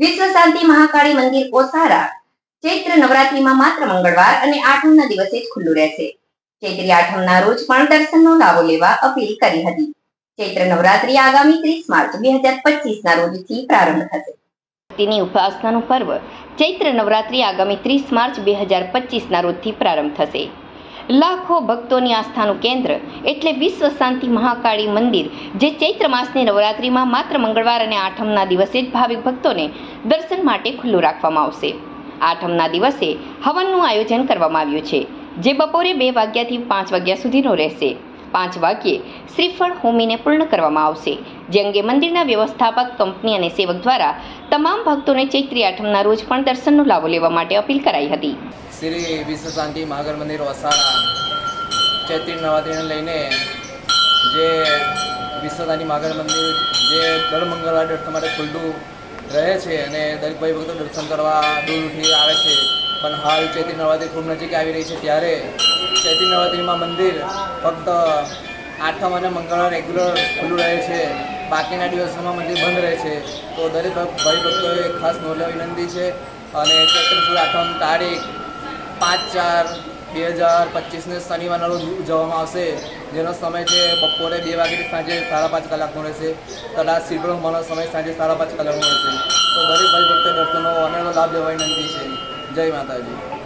વિશ્વ શાંતિ મહાકાળી મંદિર ઓસારા ચૈત્ર નવરાત્રીમાં માત્ર મંગળવાર અને આઠમના દિવસે જ ખુલ્લું રહેશે. ચૈત્રી આઠમના રોજ પણ દર્શનનો લાભો લેવા અપીલ કરી હતી. ચૈત્ર નવરાત્રી આગામી ત્રીસ માર્ચ બે હજાર પચીસના રોજથી પ્રારંભ થશે. તેની ઉપાસનાનું પર્વ ચૈત્ર નવરાત્રી આગામી ત્રીસ માર્ચ બે હજાર પચીસના રોજથી પ્રારંભ થશે. લાખો ભક્તોની આસ્થાનું કેન્દ્ર એટલે વિશ્વ શાંતિ મહાકાળી મંદિર, જે ચૈત્ર માસની નવરાત્રિમાં માત્ર મંગળવાર અને આઠમના દિવસે જ ભાવિક ભક્તોને દર્શન માટે ખુલ્લું રાખવામાં આવશે. આઠમના દિવસે હવનનું આયોજન કરવામાં આવ્યું છે, જે બપોરે બે વાગ્યાથી પાંચ વાગ્યા સુધીનો રહેશે. પાંચ વાગ્યે શ્રીફળ હોમીને પૂર્ણ કરવામાં આવશે, જે અંગે મંદિરના વ્યવસ્થાપક, કંપની અને સેવક દ્વારા તમામ ભક્તોને ચૈત્રી આઠમના રોજ પણ દર્શનનો લાભો લેવા માટે અપીલ કરાઈ હતી. શ્રી વિશ્વ શાંતિ મહાગર મંદિર વસાણા ચૈત્રી નવરાત્રિને લઈને જે વિશ્વ શાંતિ મહાગર મંદિર જે દર મંગળવાર માટે ખુલ્લું રહે છે અને દરેક ભાઈ ભક્તો દર્શન કરવા દૂર આવે છે પણ હાલ ચૈતી નવરાત્રિ ખૂબ નજીક આવી રહી છે. ત્યારે ચૈતી નવરાત્રિમાં મંદિર ફક્ત આઠમ અને મંગળવાર રેગ્યુલર ખુલ્લું રહે છે. બાકીના દિવસોમાં મંદિર બંધ રહે છે. તો દરેક ભક્તોએ ખાસ નોંધવા વિનંતી છે અને ચૈત્ર આઠમ તારીખ પાંચ ચાર બે હજાર પચીસને શનિવારના રોજ ઉજવવામાં આવશે. જેનો સમય છે બપોરે બે વાગ્યાથી સાંજે સાડા પાંચ કલાકનો રહેશે તથા સીટો હોવાનો સમય સાંજે સાડા પાંચ કલાકનો રહેશે. તો દરેક ભાઈ ભક્તે દર્શનો અનેરો લાભ લેવા વિનંતી છે. જય માતાજી